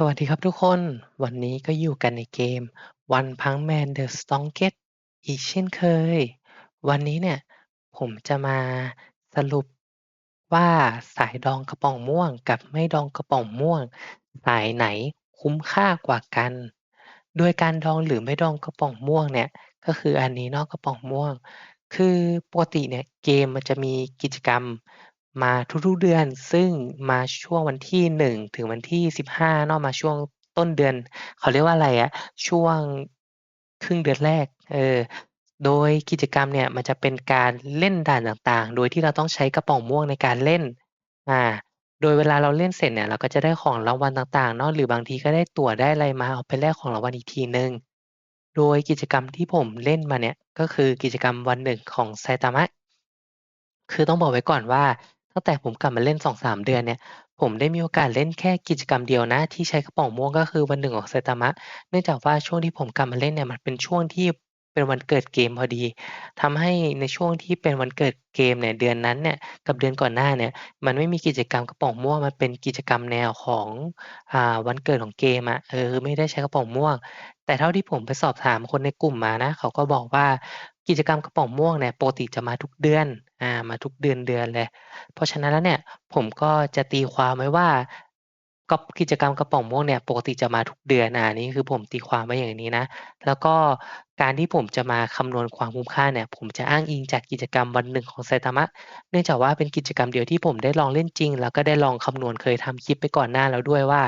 สวัสดีครับทุกคน วันนี้ก็อยู่กันในเกม One Punch Man The Strongest อีกเช่นเคย วันนี้เนี่ย ผมจะมาสรุปว่าสายดองกระป๋องม่วงกับไม่ดองกระป๋องม่วง สายไหนคุ้มค่ากว่ากัน โดยการดองหรือไม่ดองกระป๋องม่วงเนี่ย ก็คืออันนี้เนาะกระป๋องม่วง คือปกติเนี่ยเกมมันจะมีกิจกรรม มาทุก ๆ เดือน ซึ่งมาช่วงวันที่ 1 ถึงวันที่ 15 เนาะ มาช่วงต้นเดือน เขาเรียกว่าอะไรอะ ช่วงครึ่งเดือนแรก เออ โดยกิจกรรมเนี่ยมันจะเป็นการเล่นด่านต่าง ๆ โดยที่เราต้องใช้กระป๋องม่วงในการเล่น อ่า โดยเวลาเราเล่นเสร็จเนี่ย เราก็จะได้ของรางวัลต่าง ๆ เนาะ หรือบางทีก็ได้ตั๋ว ได้อะไรมา เอาไปแลกของรางวัลอีกทีหนึ่ง โดยกิจกรรมที่ผมเล่นมาเนี่ย ก็คือกิจกรรมวัน 1 ของ Saitama คือต้องบอกไว้ก่อนว่า ตั้งแต่ผมกลับมาเล่น 2-3 เดือนเนี่ย ผมได้มีโอกาสเล่นแค่กิจกรรมเดียวนะ ที่ใช้กระป๋องม่วงก็คือวัน1ของ Saitama เนื่องจากว่าช่วงที่ผมกลับมาเล่นเนี่ยมันเป็นช่วงที่เป็นวันเกิดเกมพอดีทำให้ในช่วงที่เป็นวันเกิดเกมเนี่ยเดือนนั้นเนี่ยกับเดือนก่อนหน้าเนี่ยมันไม่มีกิจกรรมกระป๋องม่วงมันเป็นกิจกรรมแนวของอ่าวันเกิดของเกมอะเออไม่ได้ใช้กระป๋องม่วง แต่เท่าที่ผมไปสอบถามคนในกลุ่มมานะ เขาก็บอกว่า กิจกรรมกระป๋องม่วงเนี่ยปกติจะมาทุกเดือนอ่ามาทุกเดือนๆเลย เพราะฉะนั้นแล้วเนี่ยผมก็จะตีความไว้ว่ากอบกิจกรรมกระป๋องม่วงเนี่ยปกติจะมาทุกเดือนอ่านี่คือผมตีความไว้อย่างนี้นะ แล้วก็การที่ผมจะมาคำนวณความคุ้มค่าเนี่ย ผมจะอ้างอิงจากกิจกรรมวัน1ของ Saitama เนื่องจากว่าเป็นกิจกรรมเดียวที่ผมได้ลองเล่นจริง แล้วก็ได้ลองคำนวณเคยทำคลิปไปก่อนหน้าแล้วด้วยว่า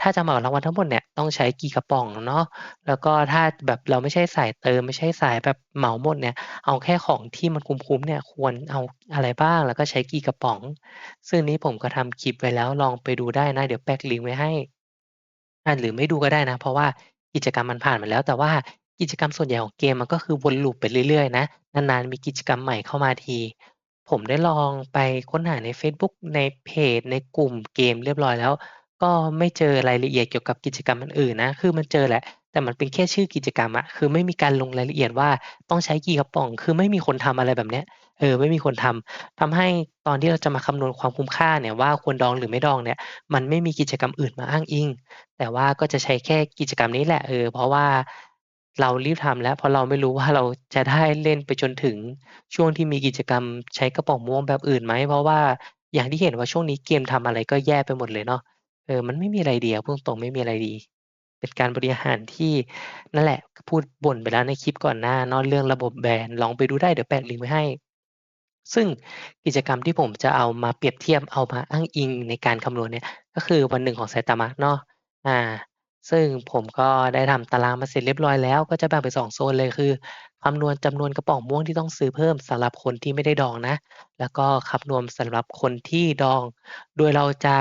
ถ้าจะเหมารางวัลทั้งหมดเนี่ยต้องใช้กี่กระป๋องเนาะแล้วก็ถ้าแบบเราไม่ใช่สายเติม ไม่ใช่สายแบบเหมาหมดเนี่ย เอาแค่ของที่มันคุ้มๆเนี่ยควรเอาอะไรบ้างแล้วก็ใช้กี่กระป๋อง ซึ่งนี้ผมก็ทำคลิปไว้แล้วลองไปดูได้นะเดี๋ยวแปะลิงก์ไว้ให้อ่าหรือไม่ดูก็ได้นะ เพราะว่ากิจกรรมมันผ่านมาแล้ว แต่ว่ากิจกรรมส่วนใหญ่ของเกมมันก็คือวน loop ไปเรื่อยๆนะนานๆมีกิจกรรมใหม่เข้ามาทีผมได้ลองไปค้นหาในเฟซบุ๊กในเพจในกลุ่มเกมเรียบร้อยแล้ว ก็ไม่เจอรายละเอียดเกี่ยวกับกิจกรรมอื่นๆนะ คือมันเจอแหละ แต่มันเป็นแค่ชื่อกิจกรรมอะคือไม่มีการลงรายละเอียดว่าต้องใช้กี่กระป๋อง คือไม่มีคนทำอะไรแบบเนี้ย เออ ไม่มีคนทำทำให้ตอนที่เราจะมาคำนวณความคุ้มค่าเนี่ยว่าควรดองหรือไม่ดองเนี่ย มันไม่มีกิจกรรมอื่นมาอ้างอิง แต่ว่าก็จะใช้แค่กิจกรรมนี้แหละ เออ เพราะว่าเรารีบทำแล้ว เพราะเราไม่รู้ว่าเราจะได้เล่นไปจนถึงช่วงที่มีกิจกรรมใช้กระป๋องม่วงแบบอื่นไหม เพราะว่าอย่างที่เห็นว่าช่วงนี้เกมทำอะไรก็แย่ไปหมดเลยเนาะ เออ มันไม่มีอะไรดีอะพูดตรงๆไม่มีอะไรดี เป็นการบริหารที่นั่นแหละ พูดบ่นไปแล้วในคลิปก่อนหน้านาะเรื่องระบบแบรนด์ลองไปดูได้เดี๋ยวแปะลิงก์ไว้ให้ ซึ่งกิจกรรมที่ผมจะเอามาเปรียบเทียบเอามาอ้างอิงในการคำนวณเนี่ย ก็คือวัน1ของ Saitama เนาะอ่า ซึ่งผมก็ได้ทำตารางมาเสร็จเรียบร้อยแล้ว ก็จะแบ่งเป็น2โซนเลยคือ คำนวณจำนวนกระป๋องม่วงที่ต้องซื้อเพิ่มสำหรับคนที่ไม่ได้ดองนะ แล้วก็คำนวณสำหรับคนที่ดอง โดยเราจะ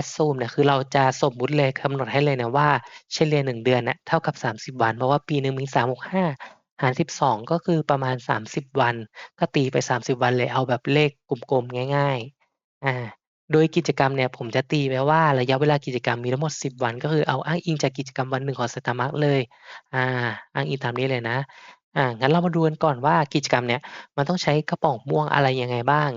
assume เนี่ยคือเราจะสมมุติเลยกำหนดให้เลยนะว่าเฉลี่ย1เดือนน่ะเท่ากับ 30 วัน เพราะว่าปีหนึ่งมี 365 หาร 12 ก็คือประมาณ 30 วัน ก็ตีไป 30 วันเลยเอาแบบเลขกลมๆง่ายๆอ่าโดยกิจกรรมเนี่ยผมจะตีไว้ว่าระยะเวลากิจกรรมมีทั้งหมด 10 วัน ก็คือเอาอ้างอิงจากกิจกรรมวัน1ของ Saitama เลยอ่าอ้างอิงตามนี้เลยนะ อ่า งั้นเรามาดูกันก่อนว่ากิจกรรมเนี่ยมันต้องใช้กระป๋องม่วงอะไรยังไงบ้าง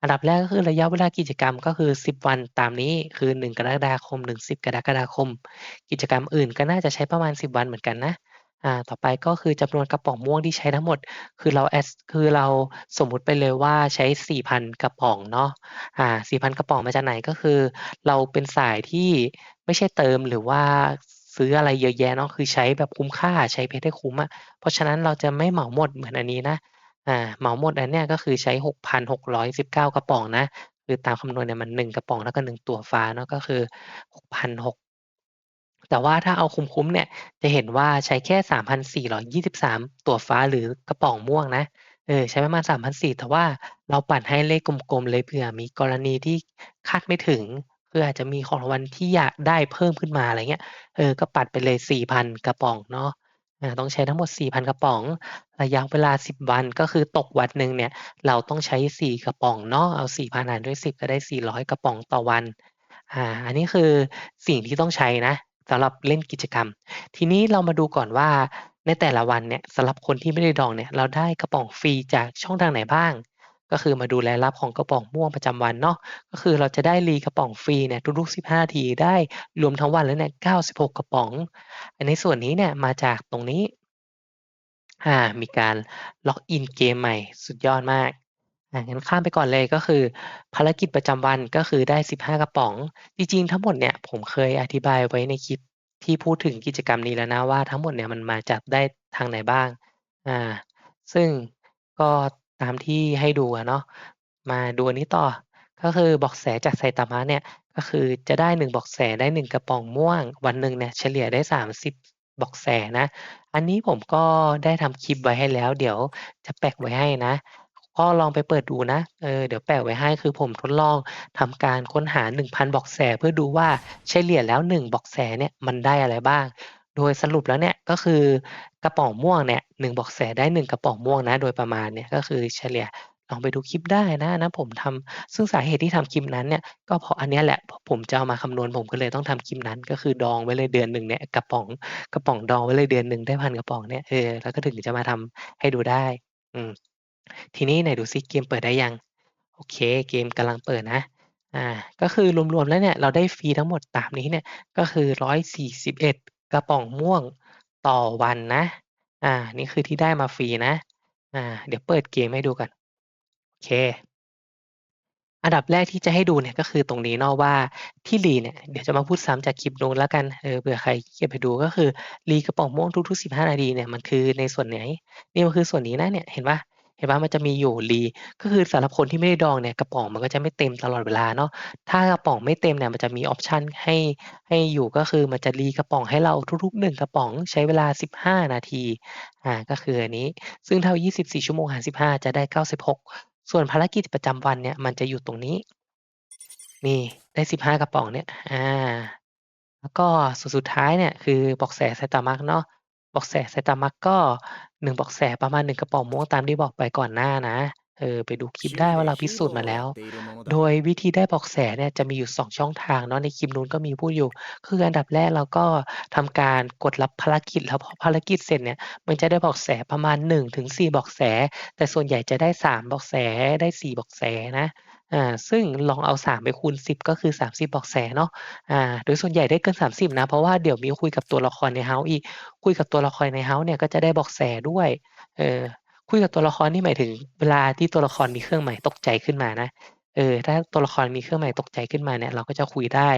อันดับแรกก็คือระยะเวลากิจกรรมก็คือ 10 วันตามนี้คือ 1 กรกฎาคมถึง10 กรกฎาคม กิจกรรมอื่นก็น่าจะใช้ประมาณ 10 วันเหมือนกันนะ อ่า ต่อไปก็คือจำนวนกระป๋องม่วงที่ใช้ทั้งหมด คือเรา as คือเราสมมุติไปเลยว่าใช้ 4,000 กระป๋องเนาะ อ่า 4,000 กระป๋องมาจากไหนก็คือ เราเป็นสายที่ไม่ใช่เติมหรือว่า ซื้ออะไรเยอะแยะเนาะคือใช้แบบคุ้มค่าใช้เพชรให้คุ้มอะเพราะฉะนั้นเราจะไม่เหมาหมดเหมือนอันนี้นะอ่าเหมาหมดอันเนี้ยก็คือใช้ 6,619 กระป๋องนะคือตามคำนวณเนี่ยมัน1กระป๋องเท่ากับ1ตัวฟ้าเนาะก็คือ6,600แต่ว่าถ้าเอาคุ้มๆเนี่ยจะเห็นว่าใช้แค่3,423ตัวฟ้าหรือกระป๋องม่วงนะเออใช้ประมาณ3,400แต่ว่าเราปั่นให้เลขกลมๆเลยเผื่อมีกรณีที่คาดไม่ถึง คืออาจจะมีของรางวัลที่อยากได้เพิ่มขึ้นมาอะไรเงี้ย เออ ก็ปัดไปเลย 4,000 กระป๋องเนาะอ่าต้องใช้ทั้งหมด 4,000 กระป๋อง ระยะเวลา 10 วัน ก็คือตกวันหนึ่งเนี่ย เราต้องใช้ 4 กระป๋องเนาะ เอา 4,000 หารด้วย 10 ก็ได้ 400 กระป๋องต่อวัน อ่า อันนี้คือสิ่งที่ต้องใช้นะสำหรับเล่นกิจกรรม ทีนี้เรามาดูก่อนว่าในแต่ละวันเนี่ยสำหรับคนที่ไม่ได้ดองเนี่ย เราได้กระป๋องฟรีจากช่องทางไหนบ้าง ก็คือมาดูแลรับของกระป๋องม่วงประจำวันเนาะก็คือเราจะได้รีกระป๋องฟรีเนี่ยทุกๆ 15นาทีได้รวมทั้งวันแล้วเนี่ย96 กระป๋อง อันในส่วนนี้เนี่ยมาจากตรงนี้อ่ามีการล็อกอินเกมใหม่สุดยอดมากอ่างั้นข้ามไปก่อนเลยก็คือ ภารกิจประจำวันก็คือได้ 15 กระป๋อง จริงๆ ทั้งหมดเนี่ยผมเคยอธิบายไว้ในคลิปที่พูดถึงกิจกรรมนี้แล้วนะว่าทั้งหมดเนี่ยมันมาจากได้ทางไหนบ้างอ่าซึ่งก็ ตามที่ให้ดูอะเนาะมาดูอันนี้ต่อ ก็คือบาะแสจากไซตามะเนี่ยก็คือจะได้ 1บาะแสได้ 1 กระป๋องม่วง วันหนึ่งเนี่ยเฉลี่ยได้ 30บาะแสนะ อันนี้ผมก็ได้ทำคลิปไว้ให้แล้ว เดี๋ยวจะแปะไว้ให้นะก็ลองไปเปิดดูนะ เออ เดี๋ยวแปะไว้ให้คือผมทดลองทำการค้นหา 1,000บาะแสเพื่อดูว่าเฉลี่ยแล้ว 1บาะแสเนี่ยมันได้อะไรบ้าง โดยสรุปแล้วเนี่ยก็คือกระป๋องม่วงเนี่ย1เบาะแสได้1กระป๋องม่วงนะ โดยประมาณเนี่ยก็คือเฉลี่ยลองไปดูคลิปได้นะนนั้นผมทำซึ่งสาเหตุที่ทำคลิปนั้นเนี่ยก็เพราะอันนี้แหละเพราะผมจะเอามาคำนวณผมก็เลยต้องทำคลิปนั้น ก็คือดองไว้เลยเดือนหนึ่งเนี่ยกระป๋องกระป๋องดองไว้เลยเดือนหนึ่งได้1,000กระป๋องเนี่ยเออแล้วก็ถึงจะมาทำให้ดูได้ อืมทีนี้ไหนดูซิเกมเปิดได้ยัง?โอเคเกมกำลังเปิดนะอ่าก็คือรวมๆแล้วเนี่ยเราได้ฟรีทั้งหมดตามนี้เนี่ยก็คือ141 กระป๋องม่วงต่อวันนะ อ่า นี่คือที่ได้มาฟรีนะ อ่า เดี๋ยวเปิดเกมให้ดูก่อนโอเค อันดับแรกที่จะให้ดูเนี่ยก็คือตรงนี้เนาะว่าที่รีเนี่ยเดี๋ยวจะมาพูดซ้ำจากคลิปนู้นแล้วกัน เออเผื่อใครเกียจไปดูก็คือรีกระป๋องม่วงทุกๆ15 นาทีเนี่ยมันคือในส่วนไหน?นี่มันคือส่วนนี้นะเนี่ยเห็นปล่า? เห็นเปล่า?มันจะมีอยู่รีก็คือสำหรับคนที่ไม่ได้ดองเนี่ยกระป๋องมันก็จะไม่เต็มตลอดเวลาเนาะถ้ากระป๋องไม่เต็มเนี่ยมันจะมีออปชันให้ให้อยู่ก็คือมันจะรีกระป๋องให้เราทุกๆ 1 กระป๋องใช้เวลา 15 นาทีอ่าก็คืออันนี้ซึ่งถ้า24 ชั่วโมงหาร15 จะได้ 96 ส่วนภารกิจประจำวันเนี่ยมันจะอยู่ตรงนี้นี่ได้ 15 กระป๋องเนี่ยอ่าแล้วก็ส่วนสุดท้ายเนี่ยคือบาะแสไซตามะเนาะ บาะแสไซตามะก็1เบาะแสประมาณ1กระป๋องม่วงตามที่บอกไปก่อนหน้านะเออไปดูคลิปได้ว่าเราพิสูจน์มาแล้ว โดยวิธีได้บาะแสเนี่ยจะมีอยู่ 2 ช่องทางเนาะในคลิปนู้นก็มีพูดอยู่ คืออันดับแรกเราก็ทำการกดรับภารกิจแล้วพอภารกิจเสร็จเนี่ยมันจะได้บาะแสประมาณ1-4เบาะแส แต่ส่วนใหญ่จะได้ 3บาะแสได้ 4บาะแสนะ อ่าซึ่งลองเอา 3 ไปคูณ 10 ก็คือ 30บาะแสเนาะอ่าโดยส่วนใหญ่ได้เกิน 30 นะ เพราะว่าเดี๋ยวมีคุยกับตัวละครใน House อีก คุยกับตัวละครใน House เนี่ยก็จะได้บาะแสด้วยเออคุยกับตัวละครนี่หมายถึงเวลาที่ตัวละครมีเครื่องหมายตกใจขึ้นมานะเออถ้าตัวละครมีเครื่องหมายตกใจขึ้นมาเนี่ยเราก็จะคุยได้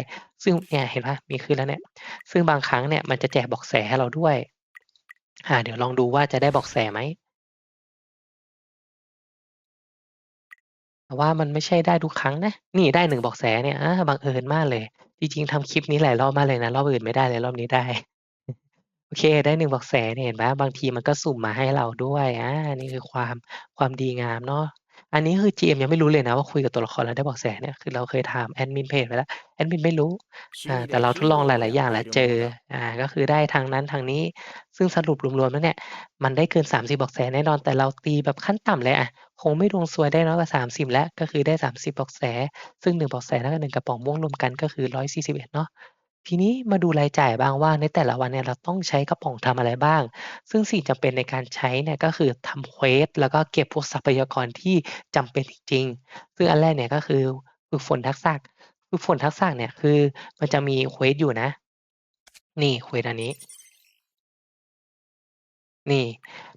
ซึ่งเนี่ยเห็นปล่า?มีขึ้นแล้วเนี่ยซึ่งบางครั้งเนี่ยมันจะแจกบาะแสให้เราด้วยอ่าเดี๋ยวลองดูว่าจะได้บาะแสไหม? แต่ว่ามันไม่ใช่ได้ทุกครั้งนะ นี่ได้หนึ่งบอกแสเนี่ยอาบังเอิญมากเลย จริงๆทำคลิปนี้หลายรอบมากเลยนะ รอบอื่นไม่ได้เลยรอบนี้ได้ โอเค ได้หนึ่งบอกแสเนี่ยเห็นไหม?บางทีมันก็สุ่มมาให้เราด้วยอานี่คือความความดีงามเนาะ อันนี้คือ GM ยังไม่รู้เลยนะว่าคุยกับตัวละครแล้วได้เบาะแสเนี่ยคือเราเคยถามแอดมินเพจไปแล้วแอดมินไม่รู้อ่าแต่เราทดลองหลาย ๆ อย่างแล้วเจออ่าก็คือได้ทางนั้นทางนี้ซึ่งสรุปรวมๆแล้วเนี่ยมันได้เกิน 30เบาะแสแน่นอน แต่เราตีแบบขั้นต่ำเลยอะคงไม่ดวงซวยได้น้อยกว่า30 แล้วก็คือได้ 30เบาะแส ซึ่ง1เบาะแสเท่ากับ1กระป๋องม่วงรวมกันก็คือ 141เนาะ ทีนี้มาดูรายจ่ายบ้างว่า ในแต่ละวันเนี่ยเราต้องใช้กระป๋องทำอะไรบ้าง ซึ่งสิ่งจำเป็นในการใช้เนี่ยก็คือทำเควสแล้วก็เก็บพวกทรัพยากรที่จำเป็นจริงๆซึ่งอันแรกเนี่ยก็คือฝึกฝนทักษะฝึกฝนทักษะเนี่ยคือมันจะมีเควสอยู่นะ นี่เควสอันนี้ นี่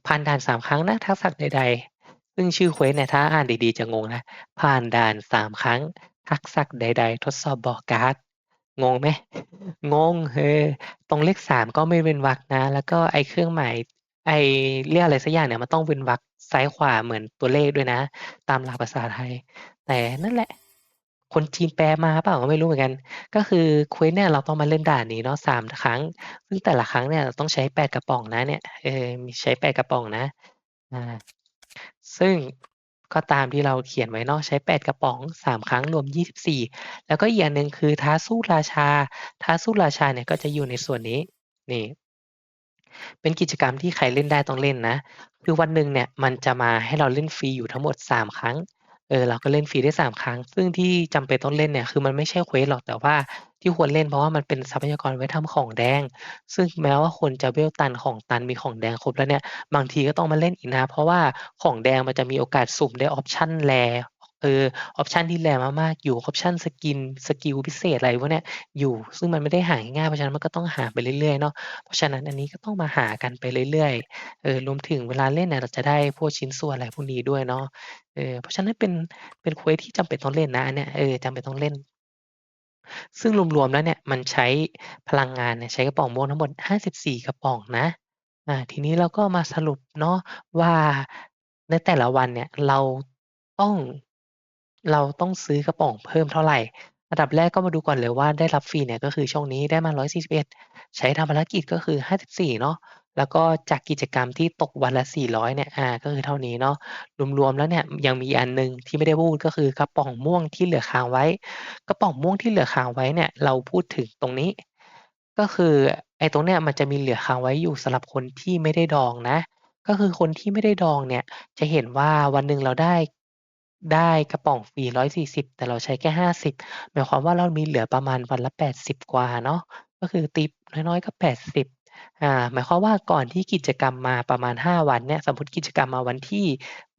ผ่านด่าน3ครั้งนะทักษะใด ๆ ซึ่งชื่อเควสเนี่ยถ้าอ่านดีๆจะงงนะผ่านด่าน3ครั้งทักษะใด ๆ ทดสอบบอกการ์ด งงไหม?งง เออ ตรงเลข3ก็ไม่เว้นวรรคนะ แล้วก็ไอ้เครื่องหมาย ไอ้เรียกอะไรสักอย่างเนี่ยมันต้องเว้นวรรคซ้ายขวาเหมือนตัวเลขด้วยนะ ตามหลักภาษาไทย แต่นั่นแหละ คนจีนแปลมาเปล่าก็ไม่รู้เหมือนกัน ก็คือเควสเนี่ยเราต้องมาเล่นด่านนี้เนาะ3ครั้ง ซึ่งแต่ละครั้งเนี่ยเราต้องใช้8กระป๋องนะเนี่ย เออ มีใช้8กระป๋องนะ อ่า ซึ่ง ก็ตามที่เราเขียนไว้เนาะใช้ 8 กระป๋อง 3 ครั้งรวม 24 แล้วก็อีกอย่างหนึ่งคือท้าสู้ราชา ท้าสู้ราชาเนี่ยก็จะอยู่ในส่วนนี้นี่เป็นกิจกรรมที่ใครเล่นได้ต้องเล่นนะ คือวันหนึ่งเนี่ยมันจะมาให้เราเล่นฟรีอยู่ทั้งหมด 3 ครั้ง เออเราก็เล่นฟรีได้ 3 ครั้ง ซึ่งที่จำเป็นต้องเล่นเนี่ยคือมันไม่ใช่เควสหรอกแต่ว่า ที่ควรเล่นเพราะว่ามันเป็นทรัพยากรไว้ทำของแดง ซึ่งแม้ว่าคนจะเวลตันของตันมีของแดงครบแล้วเนี่ย บางทีก็ต้องมาเล่นอีกนะ เพราะว่าของแดงมันจะมีโอกาสสุ่มได้ออปชัน Rare เออออปชันที่ Rare มากๆอยู่ออปชันสกินสกิลพิเศษอะไรพวกเนี้ยอยู่ซึ่งมันไม่ได้หาง่ายเพราะฉะนั้นมันก็ต้องหาไปเรื่อยๆเนาะเพราะฉะนั้นอันนี้ก็ต้องมาหากันไปเรื่อยๆเออรวมถึงเวลาเล่นเนี่ยเราจะได้พวกชิ้นส่วนอะไรพวกนี้ด้วยเนาะเออเพราะฉะนั้นเป็นเป็นเควสที่จำเป็นต้องเล่นนะอันเนี้ยเออจำเป็นต้องเล่น ซึ่งรวม ๆ แล้วเนี่ยมันใช้พลังงานเนี่ยใช้กระป๋องม่วงทั้งหมด 54 กระป๋องนะ อ่า ทีนี้เราก็มาสรุปเนาะว่าในแต่ละวันเนี่ยเราต้อง เราต้องซื้อกระป๋องเพิ่มเท่าไร อันดับแรกก็มาดูก่อนเลยว่าได้รับฟรีเนี่ย ก็คือช่วงนี้ได้มา 141 ใช้ทำภารกิจก็คือ 54 เนาะ แล้วก็จากกิจกรรมที่ตกวันละ 400 เนี่ย อ่า ก็คือเท่านี้เนาะ รวมๆ แล้วเนี่ยยังมีอีกอันหนึ่งที่ไม่ได้พูดก็คือกระป๋องม่วงที่เหลือค้างไว้ กระป๋องม่วงที่เหลือค้างไว้เนี่ยเราพูดถึงตรงนี้ ก็คือไอ้ตรงเนี้ยมันจะมีเหลือค้างไว้อยู่สำหรับคนที่ไม่ได้ดองนะ ก็คือคนที่ไม่ได้ดองเนี่ยจะเห็นว่าวันหนึ่งเราได้ได้กระป๋องฟรี140แต่เราใช้แค่50หมายความว่าเรามีเหลือประมาณวันละ80กว่าเนาะก็คือตีน้อยๆก็80 อ่าหมายความว่าก่อนที่กิจกรรมมาประมาณ 5 วันเนี่ยสมมติกิจกรรมมาวันที่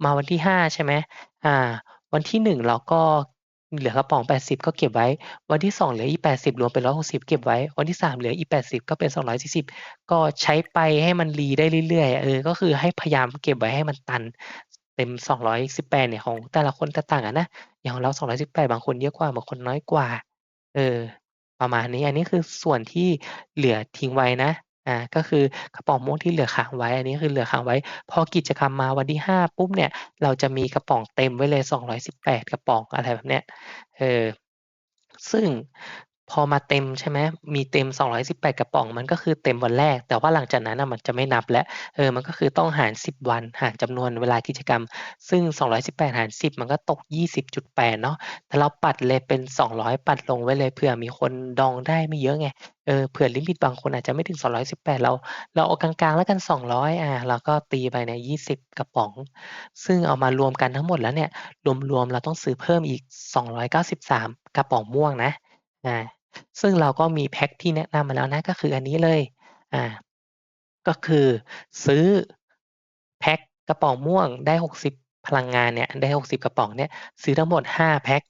มาวันที่ 5 ใช่ไหมอ่า วันที่ 1 เราก็เหลือกระป๋อง 80 ก็เก็บไว้ วันที่ 2 เหลืออีก 80 รวมเป็น 160 เก็บไว้ วันที่ 3 เหลืออีก 80 ก็เป็น 240 ก็ใช้ไปให้มันรีได้เรื่อยๆเออก็คือให้พยายามเก็บไว้ให้มันตันเต็ม 218 เนี่ยของแต่ละคนแตกต่างกันนะอย่างของเรา 218 บางคนเยอะกว่าบางคนน้อยกว่า เออ ประมาณนี้อันนี้คือส่วนที่เหลือทิ้งไว้นะ อ่าก็คือกระป๋องม่วงที่เหลือค้างไว้ อันนี้คือเหลือค้างไว้ พอกิจกรรมมาวันที่ 5 ปุ๊บเนี่ย เราจะมีกระป๋องเต็มไว้เลย 218 กระป๋อง อะไรแบบเนี้ย เออ ซึ่ง พอมาเต็มใช่ไหมมีเต็ม 218 กระป๋อง มันก็คือเต็มวันแรก แต่ว่าหลังจากนั้นมันจะไม่นับแล้วเออมันก็คือต้องหาร 10 วันหารจำนวนเวลากิจกรรม ซึ่ง 218 หาร 10 มันก็ตก 20.8 เนาะแต่เราปัดเลยเป็น 200 ปัดลงไว้เลยเผื่อมีคนดองได้ไม่เยอะไงเออเผื่อลิมิตบางคนอาจจะไม่ถึง 218 เรา เราเอากลางๆ แล้วกัน 200 อ่าเราก็ตีไปเนี่ย20 กระป๋อง ซึ่งเอามารวมกันทั้งหมดแล้วเนี่ยรวมๆเราต้องซื้อเพิ่มอีก 293 กระป๋องม่วงนะอ่า ซึ่งเราก็มีแพ็กที่แนะนำมาแล้วนะก็คืออันนี้เลยอ่าก็คือซื้อแพ็กกระป๋องม่วงได้ 60 พลังงานเนี่ยได้ 60 กระป๋องเนี่ยซื้อทั้งหมด 5 แพ็ก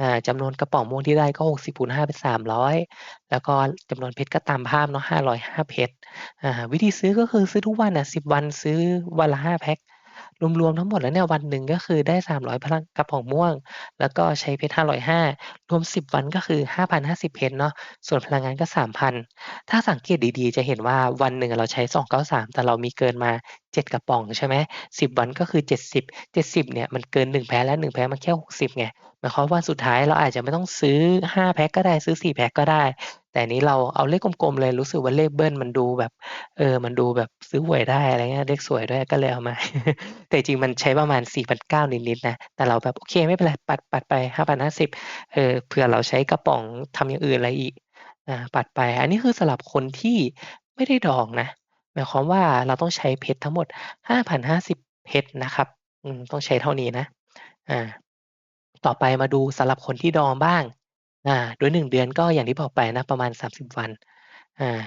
อ่าจำนวนกระป๋องม่วงที่ได้ก็ 60คูณ5เป็น 300 แล้วก็จำนวนเพชรก็ตามภาพเนาะ505 เพชรอ่าวิธีซื้อก็คือซื้อทุกวันน่ะ10 วันซื้อวันละ 5 แพ็ก รวมๆทั้งหมดแล้วเนี่ยวันหนึ่งก็คือได้ 300 พลังกระป๋องม่วง แล้วก็ใช้เพชร505 รวม 10 วันก็คือ 5,050 เพชรเนาะส่วนพลังงานก็ 3,000 ถ้าสังเกตดีๆ จะเห็นว่าวันหนึ่งเราใช้ 293 แต่เรามีเกินมา7 กระป๋องใช่ไหม10วันก็คือ 70 70เนี่ยมันเกิน 1 แพ็กแล้ว 1 แพ็กมันแค่ 60ไงหมายความว่าวันสุดท้ายเราอาจจะไม่ต้องซื้อ 5 แพ็กก็ได้ซื้อ 4 แพ็กก็ได้ แต่นี้เราเอาเลขกลมๆเลยรู้สึกว่าเลขเบิ้ลมันดูแบบเออมันดูแบบซื้อหวยได้อะไรเงี้ยเลขสวยด้วยก็เลยเอามา แต่จริงมันใช้ประมาณ4,900นิดๆนะแต่เราแบบโอเคไม่เป็นไรปัดปัดไป5,050เออเผื่อเราใช้กระป๋องทำอย่างอื่นอะไรอีกอาปัดไป อันนี้คือสำหรับคนที่ไม่ได้ดองนะ มายความว่าเราต้องใช้เพชรทั้งหมด 5,050 เพชรนะครับต้องใช้เท่านี้นะอาต่อไปมาดูสำหรับคนที่ดองบ้างอาโดย1เดือนก็อย่างที่บอกไปนะประมาณ 30 วันอา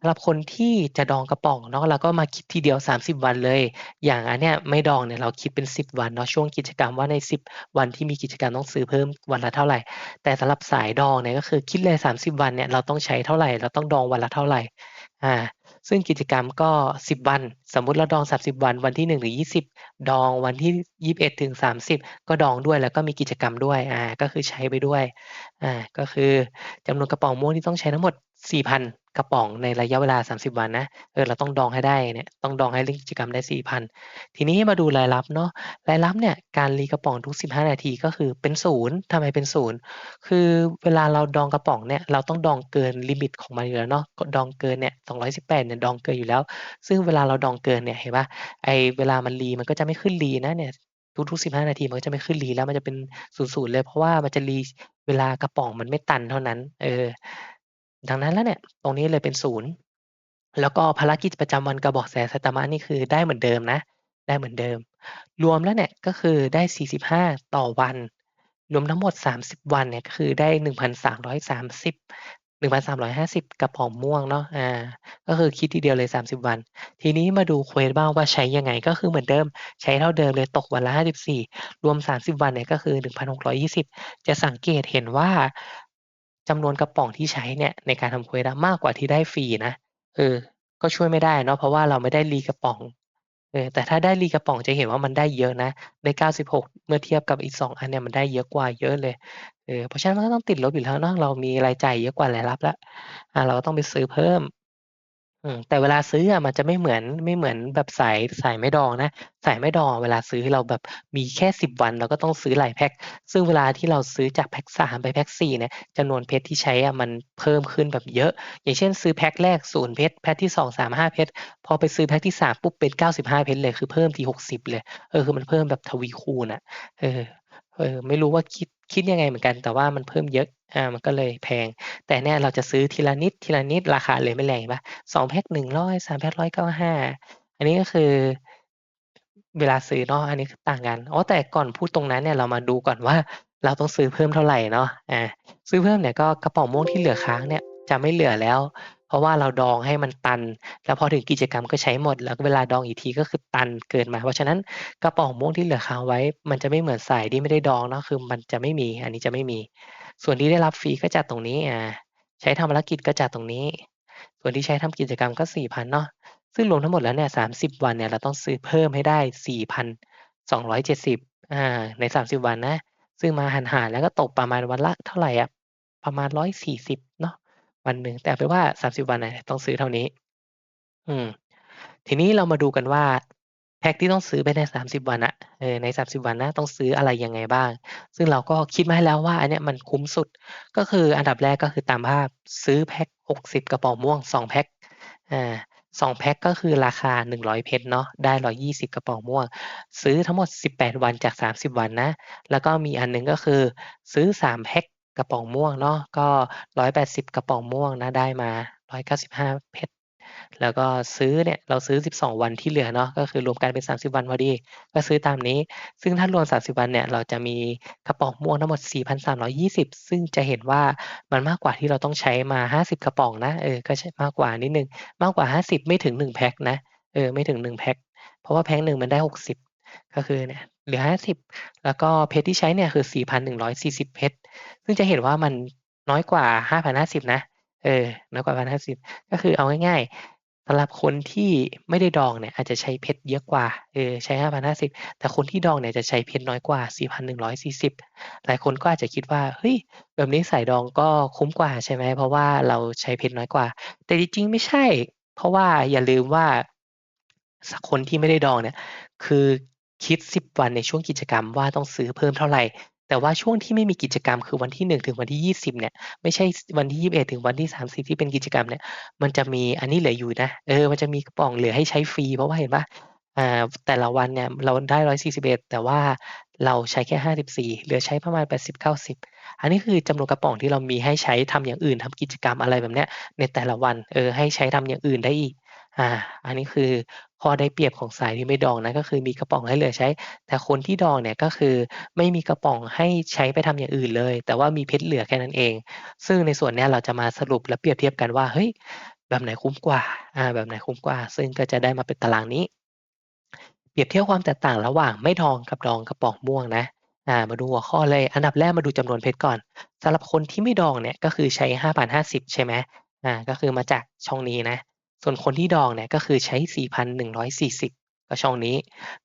สำหรับคนที่จะดองกระป๋องเนาะเราก็มาคิดทีเดียว 30 วันเลย อย่างอันเนี้ยไม่ดองเนี่ยเราคิดเป็น 10 วันเนาะช่วงกิจกรรมว่าใน 10 วันที่มีกิจกรรมต้องซื้อเพิ่มวันละเท่าไหร่ แต่สำหรับสายดองเนี่ยก็คือคิดเลย 30 วันเนี่ยเราต้องใช้เท่าไหร่ เราต้องดองวันละเท่าไหรอา ซึ่งกิจกรรมก็ 10 วัน สมมุติเราดอง 30 วัน วันที่ 1 ถึง 20 ดองวันที่ 21 ถึง 30 ก็ดองด้วยแล้วก็มีกิจกรรมด้วยอ่าก็คือใช้ไปด้วยอ่าก็คือจำนวนกระป๋องม่วงที่ต้องใช้ทั้งหมด 4,000 กระป๋องในระยะเวลา 30 วันนะเออเราต้องดองให้ได้เนี่ยต้องดองให้เล่นกิจกรรมได้ 4,000 ทีนี้มาดูรายรับเนาะรายรับเนี่ยการรีกระป๋องทุก 15 นาทีก็คือเป็น0ทำไมเป็น0คือเวลาเราดองกระป๋องเนี่ยเราต้องดองเกินลิมิตของมันอยู่แล้วเนาะกดดองเกินเนี่ย218เนี่ยดองเกินอยู่แล้ว ซึ่งเวลาเราดองเกินเนี่ยเห็นปล่าไอ้เวลามันรีมันก็จะไม่ขึ้นรีนะเนี่ยทุกๆ 15 นาทีมันก็จะไม่ขึ้นรีแล้วมันจะเป็น0ๆเลย เพราะว่ามันจะรีเวลากระป๋องมันไม่ตันเท่านั้น เออ ดังนั้นแล้วเนี่ยตรงนี้เลยเป็น0แล้วก็ภารกิจประจำวันกระบอกแสไซตามะนี่คือได้เหมือนเดิมนะ ได้เหมือนเดิม รวมแล้วเนี่ยก็คือได้ 45 ต่อวัน รวมทั้งหมด 30 วันเนี่ยก็คือได้ 1,330 1,350 กระป๋องม่วงเนาะอ่าก็คือคิดทีเดียวเลย 30 วัน ทีนี้มาดูเควสบ้างว่าใช้ยังไงก็คือเหมือนเดิม ใช้เท่าเดิมเลยตกวันละ 54 รวม 30 วันเนี่ยก็คือ 1,620 จะสังเกตเห็นว่า จำนวนกระป๋องที่ใช้เนี่ยในการทำเควสมากกว่าที่ได้ฟรีนะเออ ก็ช่วยไม่ได้เนาะเพราะว่าเราไม่ได้รีกระป๋องเออแต่ถ้าได้รีกระป๋องจะเห็นว่ามันได้เยอะนะได้ 96 เมื่อเทียบกับอีก 2 อันเนี่ยมันได้เยอะกว่าเยอะเลยเออเพราะฉะนั้นมันก็ต้องติดลบอยู่แล้วเนาะเรามีรายจ่ายเยอะกว่ารายรับแล้วอ่าเราก็ต้องไปซื้อเพิ่ม อืม แต่เวลาซื้ออะมันจะไม่เหมือน ไม่เหมือนแบบสาย สายไม่ดองนะ สายไม่ดองอะเวลาซื้อเราแบบมีแค่ 10 วัน เราก็ต้องซื้อหลายแพ็ก ซึ่งเวลาที่เราซื้อจากแพ็ก 3 ไปแพ็ก 4 เนี่ย จำนวนเพชรที่ใช้อะมันเพิ่มขึ้นแบบเยอะ อย่างเช่น ซื้อแพ็กแรก 0 เพชร แพ็กที่ 2 35 เพชร พอไปซื้อแพ็กที่ 3 ปุ๊บ เป็น 95 เพชรเลย คือเพิ่มที 60 เลย เออ คือมันเพิ่มแบบทวีคูณอะ เออ เออ ไม่รู้ว่าคิด คิดยังไงเหมือนกัน แต่ว่ามันเพิ่มเยอะอ่ามันก็เลยแพง แต่เนี่ยเราจะซื้อทีละนิดทีละนิดราคาเลยไม่แรงเห็คหนเปล่า2แพ็ก100 3แพ็ก195อันนี้ก็คือเวลาซื้อเนาะอันนี้คือต่างกันอ๋อแต่ก่อนพูดตรงนั้นเนี่ยเรามาดูก่อนว่าเราต้องซื้อเพิ่มเท่าไหร่เนาะอ่าซื้อเพิ่มเนี่ยก็กระป๋องม่วงที่เหลือค้างเนี่ยจะไม่เหลือแล้ว เพราะว่าเราดองให้มันตัน แล้วพอถึงกิจกรรมก็ใช้หมด แล้วเวลาดองอีกทีก็คือตันเกินมา เพราะฉะนั้นกระป๋องม่วงที่เหลือค้างไว้ มันจะไม่เหมือนใสายที่ไม่ได้ดองเนาะคือมันจะไม่มี อันนี้จะไม่มี ส่วนที่ได้รับฟรีก็จากตรงนี้อ่าใช้ทำภารกิจก็จากตรงนี้ ส่วนที่ใช้ทำกิจกรรมก็4,000เนาะซึ่งรวมทั้งหมดแล้วเนี่ย30วันเนี่ยเราต้องซื้อเพิ่มให้ได้4,270องร้อยเจ็ดสิบอ่าใน30วันนะซึ่งมาหารๆแล้วก็ตกประมาณวันละเท่าไหร่อะประมาณ140เนาะ วันหนึ่งแต่เอาเป็นว่า30วันน่ะต้องซื้อเท่านี้ อืม ทีนี้เรามาดูกันว่าแพ็กที่ต้องซื้อไปใน30วันอะเออใน30วันนะต้องซื้ออะไรยังไงบ้าง ซึ่งเราก็คิดมาให้แล้วว่าอันเนี้ยมันคุ้มสุด ก็คืออันดับแรกก็คือตามภาพซื้อแพ็ก60กระป๋องม่วง2แพ็กอา2แพ็กก็คือราคา 100 เพชรเนาะได้ 120 กระป๋องม่วง ซื้อทั้งหมด 18 วันจาก 30 วันนะ แล้วก็มีอันหนึ่งก็คือ ซื้อ 3 แพ็ก กระป๋องม่วงเนาะก็ 180 กระป๋องม่วงนะได้มา 195 เพชรแล้วก็ซื้อเนี่ยเราซื้อ 12 วันที่เหลือเนาะก็คือรวมกันเป็น 30 วันพอดี ก็ซื้อตามนี้ ซึ่งถ้ารวม 30 วันเนี่ยเราจะมีกระป๋องม่วงทั้งหมด 4,320 ซึ่งจะเห็นว่ามันมากกว่าที่เราต้องใช้มา 50 กระป๋องนะเออก็ใช้มากกว่านิดนึงมากกว่า 50 ไม่ถึง 1 แพ็กนะเออไม่ถึง 1 แพ็กเพราะว่าแพ็กหนึ่งมันได้ 60 ก็คือเนี่ย หลือ 50 แล้วก็เพชรที่ใช้เนี่ยคือ 4,140 เพชร ซึ่งจะเห็นว่ามันน้อยกว่า 5,050 นะ เออ น้อยกว่า 1,050 ก็คือเอาง่ายๆสำหรับคนที่ไม่ได้ดองเนี่ยอาจจะใช้เพชรเยอะกว่า เออ ใช้ 5,050 แต่คนที่ดองเนี่ยจะใช้เพชรน้อยกว่า 4,140 หลายคนก็อาจจะคิดว่า เฮ้ย แบบนี้สายดองก็คุ้มกว่าใช่ไหม เพราะว่าเราใช้เพชรน้อยกว่า แต่จริงๆไม่ใช่ เพราะว่าอย่าลืมว่าคนที่ไม่ได้ดองเนี่ย คือ คิด 10 วันในช่วงกิจกรรมว่าต้องซื้อเพิ่มเท่าไหร่ แต่ว่าช่วงที่ไม่มีกิจกรรมคือวันที่ 1 ถึงวันที่ 20 เนี่ย ไม่ใช่วันที่ 21 ถึงวันที่ 30 ที่เป็นกิจกรรมเนี่ย มันจะมีอันนี้เหลืออยู่นะ เออ มันจะมีกระป๋องเหลือให้ใช้ฟรี เพราะว่าเห็นปล่าอ่า แต่ละวันเนี่ยเราได้ 141 แต่ว่าเราใช้แค่ 54 เหลือใช้ประมาณ 80-90 อันนี้คือจำนวนกระป๋องที่เรามีให้ใช้ทำอย่างอื่นทำกิจกรรมอะไรแบบเนี้ยในแต่ละวัน เออ ให้ใช้ทำอย่างอื่นได้อีก อ่า อันนี้คือ ข้อได้เปรียบของสายที่ไม่ดองนะก็คือมีกระป๋องให้เหลือใช้ แต่คนที่ดองเนี่ยก็คือไม่มีกระป๋องให้ใช้ไปทำอย่างอื่นเลย แต่ว่ามีเพชรเหลือแค่นั้นเอง ซึ่งในส่วนนี้เราจะมาสรุปและเปรียบเทียบกันว่าเฮ้ยแบบไหนคุ้มกว่าอ่าแบบไหนคุ้มกว่า ซึ่งก็จะได้มาเป็นตารางนี้ เปรียบเทียบความแตกต่างระหว่างไม่ดองกับดองกระป๋องม่วงนะอ่ามาดูหัวข้อเลย อันดับแรกมาดูจำนวนเพชรก่อนสำหรับคนที่ไม่ดองเนี่ยก็คือใช้5,050 ใช่ไหมอาก็คือมาจากช่องนี้นะ ส่วนคนที่ดองเนี่ยก็คือใช้ 4,140 ก็ช่องนี้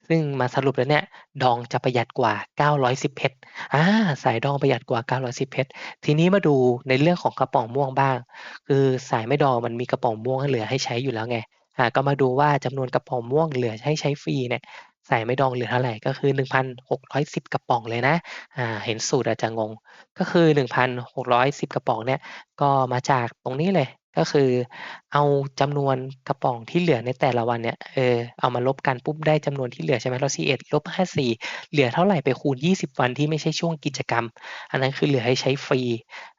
ซึ่งมาสรุปแล้วเนี่ย ดองจะประหยัดกว่า 910 เพชรอาสายดองประหยัดกว่า 910 เพชรทีนี้มาดูในเรื่องของกระป๋องม่วงบ้าง คือสายไม่ดองมันมีกระป๋องม่วงเหลือให้ใช้อยู่แล้วไงอ่าก็มาดูว่าจำนวนกระป๋องม่วงเหลือให้ใช้ฟรีเนี่ยสายไม่ดองเหลือเท่าไหร่ก็คือ 1,610 กระป๋องเลยนะอ่าเห็นสูตรอาจจะงง ก็คือ 1,610 กระป๋องเนี่ย ก็มาจากตรงนี้เลย ก็คือเอาจำนวนกระป๋องที่เหลือในแต่ละวันเนี่ยเออเอามาลบกันปุ๊บได้จำนวนที่เหลือใช่ไหม141ลบ54เหลือเท่าไหร่ไปคูณ 20 วันที่ไม่ใช่ช่วงกิจกรรม อันนั้นคือเหลือให้ใช้ฟรี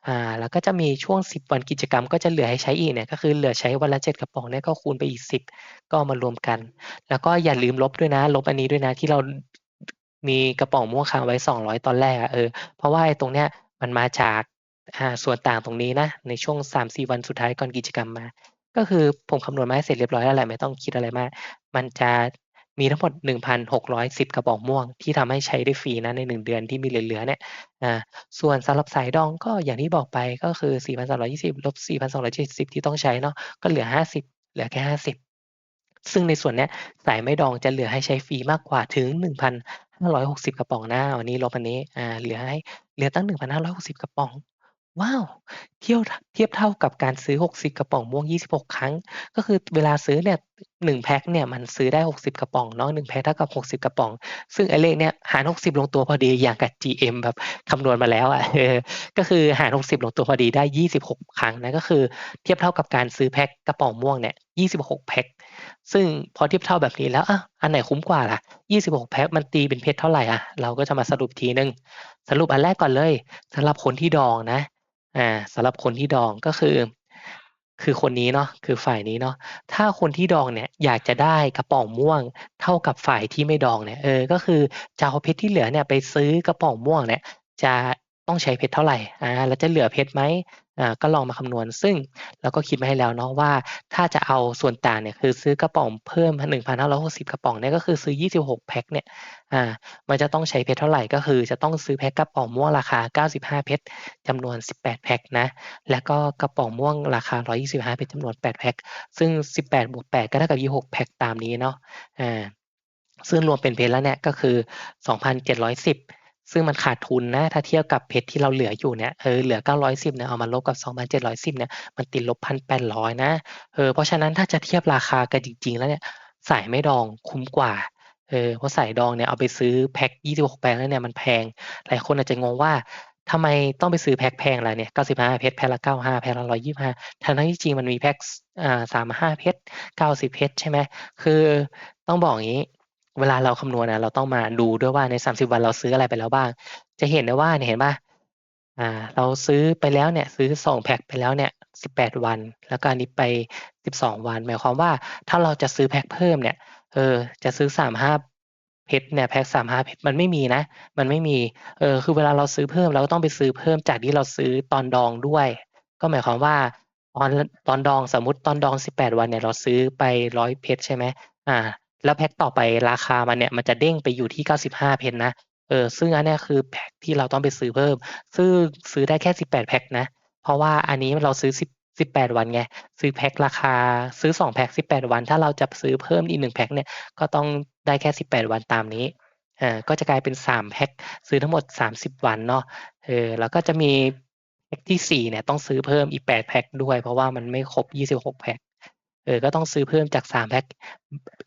อ่าแล้วก็จะมีช่วง 10 วันกิจกรรม ก็จะเหลือให้ใช้อีกเนี่ยก็คือเหลือใช้วันละ7กระป๋องเนี่ยก็คูณไปอีก 10 ก็มารวมกัน แล้วก็อย่าลืมลบด้วยนะ ลบอันนี้ด้วยนะที่เรามีกระป๋องม่วงค้างไว้ 200 ตอนแรกอะเออเพราะว่าไอ้ตรงเนี้ยมันมาจาก ส่วนต่างตรงนี้นะ ในช่วง 3-4 วันสุดท้ายก่อนกิจกรรมมา ก็คือผมคำนวณมาให้เสร็จเรียบร้อยแล้วแหละไม่ต้องคิดอะไรมาก มันจะมีทั้งหมด 1,610 กระป๋องม่วง ที่ทำให้ใช้ได้ฟรีนะใน 1 เดือนที่มีเหลือๆเนี่ยส่วนสำหรับสายดองก็อย่างที่บอกไปก็คือ 4,320ลบ4,270 ที่ต้องใช้เนาะก็เหลือ 50 เหลือแค่ 50 ซึ่งในส่วนเนี้ยสายไม่ดองจะเหลือให้ใช้ฟรีมากกว่าถึง 1,560 กระป๋องนะวันนี้ลบอันนี้อ่าเหลือให้เหลือตั้ง 1,560 กระป๋อง ว้าว!เที่ยวเทียบเท่ากับการซื้อ 60 กระป๋องม่วง 26 ครั้ง ก็คือเวลาซื้อเนี่ย1แพ็กเนี่ยมันซื้อได้ 60 กระป๋องเนาะ1แพ็กเท่ากับ 60 กระป๋อง ซึ่งไอ้เลขเนี้ยหาร 60 ลงตัวพอดีอย่างกับ GM แบบคำนวณมาแล้วอะเออก็คือหาร 60 ลงตัวพอดีได้ 26 ครั้งนะก็คือเทียบเท่ากับการซื้อแพ็กกระป๋องม่วงเนี่ย26 แพ็กซึ่งพอเทียบเท่าแบบนี้แล้วอะอันไหนคุ้มกว่าล่ะ 26 แพ็กมันตีเป็นเพชรเท่าไหร่อะเราก็จะมาสรุปทีหนึ่งสรุปอันแรกก่อนเลยสำหรับคนที่ดองนะ อ่าสำหรับคนที่ดองก็คือ คือคนนี้เนาะคือฝ่ายนี้เนาะถ้าคนที่ดองเนี่ยอยากจะได้กระป๋องม่วง เท่ากับฝ่ายที่ไม่ดองเนี่ยเออก็คือจะเอาเพชรที่เหลือเนี่ยไปซื้อกระป๋องม่วงเนี่ยจะต้องใช้เพชรเท่าไหร่อ่าแล้วจะเหลือเพชรไหม ก็ลองมาคำนวณ ซึ่งเราก็คิดมาให้แล้วเนาะว่า ถ้าจะเอาส่วนต่างเนี่ยคือซื้อกระป๋องเพิ่ม 1,560 กระป๋องเนี่ยก็คือซื้อ 26 แพ็กเนี่ยอ่ามันจะต้องใช้เพชรเท่าไหร่ก็คือ จะต้องซื้อแพ็กกระป๋องม่วงราคา 95 เพชรจำนวน 18 แพ็กนะแล้วก็กระป๋องม่วงราคา 125 เพชรจำนวน 8 แพ็กซึ่ง 18 บวก 8 ก็เท่ากับ 26 แพ็กตามนี้เนาะอาซึ่งรวมเป็นเพชรแล้วเนี่ยก็คือ 2,710 ซึ่งมันขาดทุนนะถ้าเทียบกับเพชรที่เราเหลืออยู่เนี่ยเออเหลือ 910เนี่ยเอามาลบกับ 2,710เนี่ยมันติดลบ 1,800 นะเออเพราะฉะนั้นถ้าจะเทียบราคากันจริง ๆ แล้วเนี่ยสายไม่ดองคุ้มกว่าเออเพราะสายดองเนี่ยเอาไปซื้อแพ็ก26แพ็กแล้วเนี่ยมันแพง หลายคนอาจจะงงว่าทำไมต้องไปซื้อแพ็กแพงล่ะเนี่ย 95 เพชรแพ็กละ 95 แพ็กละ 125 ทั้งที่จริงมันมีแพ็กอ่า35 เพชร 90 เพชรใช่ไหมคือต้องบอกอย่างงี้ เวลาเราคำนวณอะเราต้องมาดูด้วยว่าใน 30 วันเราซื้ออะไรไปแล้วบ้าง จะเห็นได้ว่าเนี่ยเห็นเปล่าอ่า เราซื้อไปแล้วเนี่ย ซื้อ2แพ็กไปแล้วเนี่ย 18 วัน แล้วก็อันนี้ไป 12 วัน หมายความว่าถ้าเราจะซื้อแพ็กเพิ่มเนี่ยเออจะซื้อ 35เพชรเนี่ยแพ็ก35เพชรมันไม่มีนะ มันไม่มีเออคือเวลาเราซื้อเพิ่มเราก็ต้องไปซื้อเพิ่มจากที่เราซื้อตอนดองด้วย ก็หมายความว่าตอนตอนดองสมมติตอนดอง18วันเนี่ยเราซื้อไป100เพชรใช่ไหมอ่า แล้วแพ็กต่อไปราคามันเนี่ยมันจะเด้งไปอยู่ที่ 95 เพชรนะ เออ ซึ่งอันนี้คือแพ็กที่เราต้องไปซื้อเพิ่ม ซึ่งซื้อได้แค่ 18 แพ็กนะ เพราะว่าอันนี้เราซื้อ 10 18 วันไง ซื้อแพ็กราคาซื้อ 2 แพ็ก18 วัน ถ้าเราจะซื้อเพิ่มอีก 1 แพ็กเนี่ย ก็ต้องได้แค่ 18 วันตามนี้เอ่อก็จะกลายเป็น 3 แพ็กซื้อทั้งหมด 30 วันเนาะ เออ แล้วก็จะมีแพ็กที่ 4 เนี่ยต้องซื้อเพิ่มอีก 8 แพ็กด้วย เพราะว่ามันไม่ครบ 26 แพ็กเออ ก็ต้องซื้อเพิ่มจาก 3 แพ็ก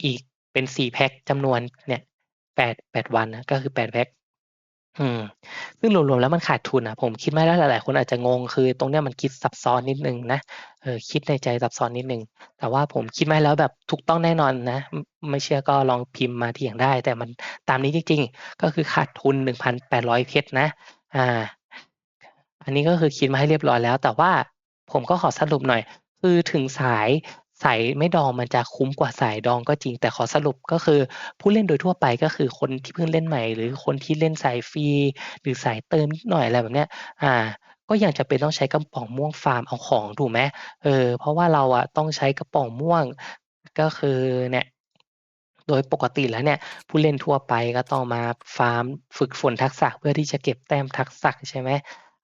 อีก เป็น4แพ็กจำนวนเนี่ย8 8วันนะก็คือ8แพ็กอืม ซึ่งรวมๆแล้วมันขาดทุนอะผมคิดมาแล้วหลายๆคนอาจจะงงคือ ตรงเนี้ยมันคิดซับซ้อนนิดนึงนะเออคิดในใจซับซ้อนนิดนึง แต่ว่าผมคิดมาแล้วแบบถูกต้องแน่นอนนะ ไม่เชื่อก็ลองพิมพ์มาเถียงได้ แต่มันตามนี้จริงๆ ก็คือขาดทุน1,800เพชรนะ อ่า อันนี้ก็คือคิดมาให้เรียบร้อยแล้ว แต่ว่าผมก็ขอสรุปหน่อย คือถึงสาย สายไม่ดองมันจะคุ้มกว่าสายดองก็จริง แต่ขอสรุปก็คือ ผู้เล่นโดยทั่วไปก็คือคนที่เพิ่งเล่นใหม่ หรือคนที่เล่นสายฟรีหรือสายเติมนิดหน่อยอะไรแบบเนี้ยอ่าก็ยังจำเป็นต้องใช้กระป๋องม่วงฟาร์มเอาของถูกไหมเออเพราะว่าเราอะต้องใช้กระป๋องม่วงก็คือเนี่ยโดยปกติแล้วเนี่ยผู้เล่นทั่วไปก็ต้องมาฟาร์มฝึกฝนทักษะเพื่อที่จะเก็บแต้มทักษะใช่ไหม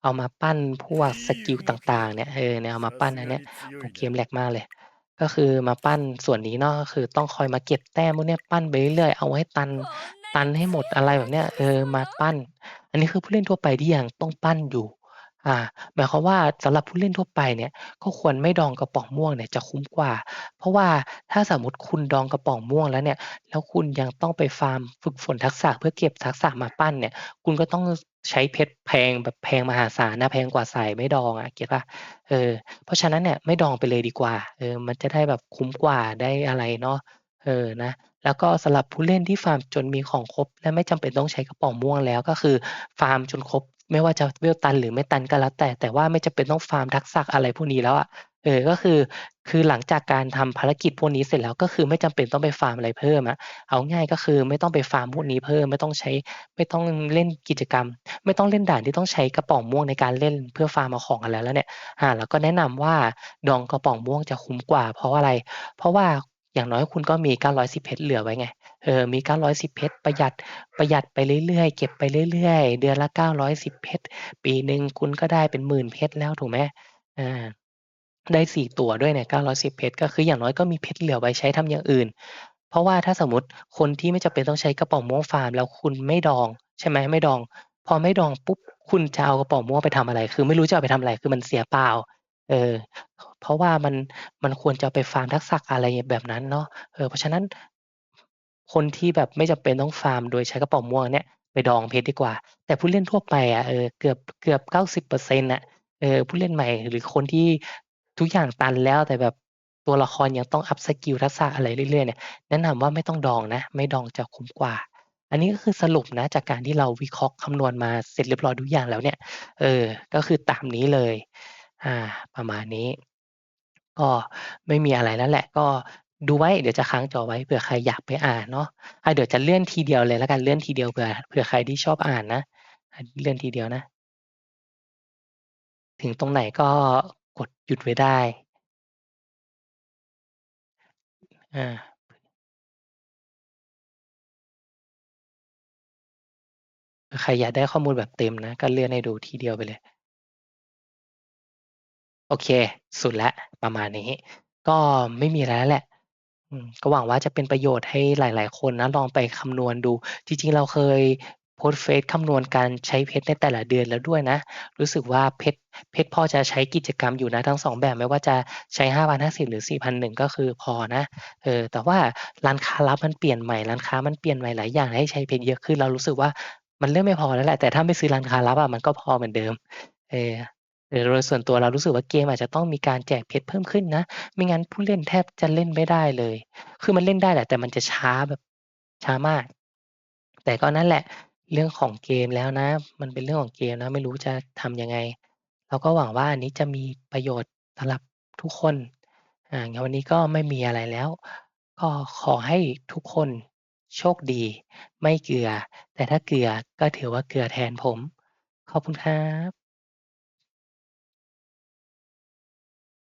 เอามาปั้นพวกสกิลต่างๆเนี่ยเออเนี่ยเอามาปั้นอันเนี้ยโอเกม lag มากเลย ก็คือมาปั้นส่วนนี้เนาะก็คือต้องคอยมาเก็บแต้มพวกเนี้ยปั้นไปเรื่อยๆเอาให้ตันตันให้หมดอะไรแบบเนี้ยเออมาปั้น อันนี้คือผู้เล่นทั่วไปที่ยังต้องปั้นอยู่ อ่า หมายความว่าสำหรับผู้เล่นทั่วไปเนี่ย ก็ควรไม่ดองกระป๋องม่วงเนี่ยจะคุ้มกว่า เพราะว่าถ้าสมมติคุณดองกระป๋องม่วงแล้วเนี่ย แล้วคุณยังต้องไปฟาร์มฝึกฝนทักษะเพื่อเก็บทักษะมาปั้นเนี่ย คุณก็ต้องใช้เพชรแพงแบบแพงมหาศาลนะแพงกว่าสายไม่ดองอะเก็ตเปล่าเออ เพราะฉะนั้นเนี่ยไม่ดองไปเลยดีกว่า เออ มันจะได้แบบคุ้มกว่าได้อะไรเนาะ เออ นะ แล้วก็สำหรับผู้เล่นที่ฟาร์มจนมีของครบ และไม่จำเป็นต้องใช้กระป๋องม่วงแล้วก็คือ ฟาร์มจนครบไม่ว่าจะเวลตันหรือไม่ตันก็แล้วแต่ แต่ว่าไม่จำเป็นต้องฟาร์มทักษะอะไรพวกนี้แล้วอะเออก็คือคือหลังจากการทำภารกิจพวกนี้เสร็จแล้วก็คือไม่จำเป็นต้องไปฟาร์มอะไรเพิ่มอะเอาง่ายก็คือไม่ต้องไปฟาร์มพวกนี้เพิ่มไม่ต้องใช้ไม่ต้องเล่นกิจกรรม ไม่ต้องเล่นด่านที่ต้องใช้กระป๋องม่วงในการเล่นเพื่อฟาร์มเอาของกันแล้วแล้วเนี่ยอ่าเราก็แนะนำว่าดองกระป๋องม่วงจะคุ้มกว่า เพราะอะไร เพราะว่าอย่างน้อยคุณก็มี 910เพชรเหลือไว้ไง เออมี 910 เพชรประหยัดประหยัดไปเรื่อยๆ เก็บไปเรื่อยๆ เดือนละ 910 เพชรปีหนึ่งคุณก็ได้เป็น10,000เพชรแล้วถูกไหมอาได้ 4 ตัวด้วยเนี่ย 910 เพชรก็คืออย่างน้อยก็มีเพชรเหลือไว้ใช้ทำอย่างอื่น เพราะว่าถ้าสมมติคนที่ไม่จำเป็นต้องใช้กระป๋องม่วงฟาร์มแล้วคุณไม่ดองใช่ไหมไม่ดอง พอไม่ดองปุ๊บคุณจะเอากระป๋องม่วงไปทำอะไร คือไม่รู้จะเอาไปทำอะไรคือมันเสียเปล่าเออเพราะว่ามันมันควรจะไปฟาร์มทักษะอะไรแบบนั้นเนาะเออเพราะฉะนั้น คนที่แบบไม่จำเป็นต้องฟาร์มโดยใช้กระป๋องม่วงเนี่ยไปดองเพชรดีกว่า แต่ผู้เล่นทั่วไปอะเออเกือบเกือบ90%น่ะเออผู้เล่นใหม่หรือคนที่ทุกอย่างตันแล้วแต่แบบตัวละครยังต้อง up สกิลทักษะอะไรเรื่อยๆเนี่ยแนะนำว่าไม่ต้องดองนะ ไม่ดองจะคุ้มกว่า อันนี้ก็คือสรุปนะจากการที่เราวิเคราะห์คำนวณมาเสร็จเรียบร้อยทุกอย่างแล้วเนี่ย เออ ก็คือตามนี้เลย อ่า ประมาณนี้ ก็ไม่มีอะไรแล้วแหละ ก็ ดูไว้เดี๋ยวจะค้างจอไว้เผื่อใครอยากไปอ่านเนาะอเดี๋ยวจะเลื่อนทีเดียวเลยแล้วกันเลื่อนทีเดียวเผื่อเผื่อใครที่ชอบอ่านนะเลื่อนทีเดียวนะ ถึงตรงไหนก็กดหยุดไว้ได้อาใครอยากได้ข้อมูลแบบเต็มนะ ก็เลื่อนให้ดูทีเดียวไปเลย โอเค สุดล้วประมาณนี้ ก็ไม่มีแล้วแหละ อืม ก็หวังว่าจะเป็นประโยชน์ให้หลาย ๆ คนนะ ลองไปคำนวณดู จริง ๆ เราเคยโพสต์เฟซคำนวณการใช้เพชรในแต่ละเดือนแล้วด้วยนะ รู้สึกว่าเพชรเพชรพอจะใช้กิจกรรมอยู่นะทั้ง2แบบไม่ว่าจะใช้ 5,050 หรือ4,100ก็คือพอนะเออแต่ว่าร้านค้าลับมันเปลี่ยนใหม่ร้านค้ามันเปลี่ยนใหม่หลายอย่างให้ใช้เพชรเยอะขึ้นเรารู้สึกว่ามันเริ่มไม่พอแล้วแหละแต่ถ้าไม่ซื้อร้านค้าลับอะมันก็พอเหมือนเดิมเออ แต่โดยส่วนตัวเรารู้สึกว่าเกมอาจจะต้องมีการแจกเพชรเพิ่มขึ้นนะ ไม่งั้นผู้เล่นแทบจะเล่นไม่ได้เลย คือมันเล่นได้แหละ แต่มันจะช้าแบบช้ามาก แต่ก็นั่นแหละเรื่องของเกมแล้วนะ มันเป็นเรื่องของเกมนะ ไม่รู้จะทำยังไง เราก็หวังว่าอันนี้จะมีประโยชน์สำหรับทุกคน อ่างั้นวันนี้ก็ไม่มีอะไรแล้ว ก็ขอให้ทุกคนโชคดี ไม่เกลือ แต่ถ้าเกลือก็ถือว่าเกลือแทนผม ขอบคุณครับ